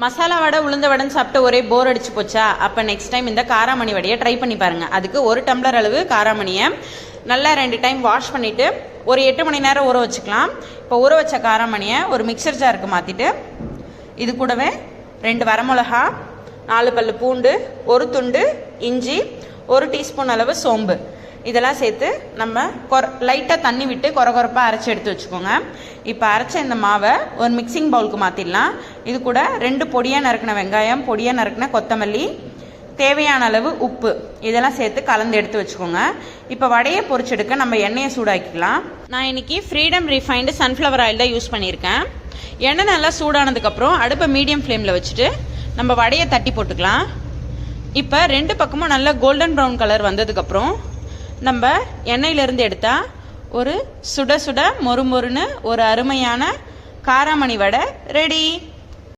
மசாலா வடை உளுந்த வடைன்னு சாப்பிட்டு ஒரே போர் அடிச்சு போச்சா? அப்போ நெக்ஸ்ட் டைம் இந்த காராமணி வடையை ட்ரை பண்ணி பாருங்க. அதுக்கு ஒரு டம்ளர் அளவு காராமணியை நல்லா ரெண்டு டைம் வாஷ் பண்ணிட்டு ஒரு எட்டு மணி நேரம் ஊற வச்சுக்கலாம். இப்போ ஊற வச்ச காராமணியை ஒரு மிக்சர் ஜாருக்கு மாற்றிட்டு இது கூடவே ரெண்டு வரமிளகா நாலு பல்லு பூண்டு ஒரு துண்டு இஞ்சி ஒரு டீஸ்பூன் அளவு சோம்பு. இதெல்லாம் சேர்த்து நம்ம கொர லைட்டாக தண்ணி விட்டு கொர கொரப்பாக அரைச்சி எடுத்து வச்சுக்கோங்க. இப்போ அரைச்ச இந்த மாவை ஒரு மிக்சிங் பவுலுக்கு மாற்றிடலாம் இது கூட ரெண்டு பொடியாக நறுக்கின வெங்காயம் பொடியாக நறுக்கின கொத்தமல்லி தேவையான அளவு உப்பு. இதெல்லாம் சேர்த்து கலந்து எடுத்து வச்சுக்கோங்க. இப்போ வடையை பொரிச்செடுக்க நம்ம எண்ணெயை சூடாக்கிக்கலாம். நான் இன்னைக்கு ஃப்ரீடம் ரிஃபைண்டு சன்ஃப்ளவர் ஆயில் தான் யூஸ் பண்ணியிருக்கேன். எண்ணெய் நல்லா சூடானதுக்கப்புறம் அடுப்பை மீடியம் ஃப்ளேமில் வச்சுட்டு நம்ம வடையை தட்டி போட்டுக்கலாம். இப்போ ரெண்டு பக்கமும் நல்லா கோல்டன் ப்ரௌன் கலர் வந்ததுக்கப்புறம் நம்ம எண்ணெயிலேருந்து எடுத்தால் ஒரு சுட சுட மொறு மொறுன்னு ஒரு அருமையான காராமணி வடை ரெடி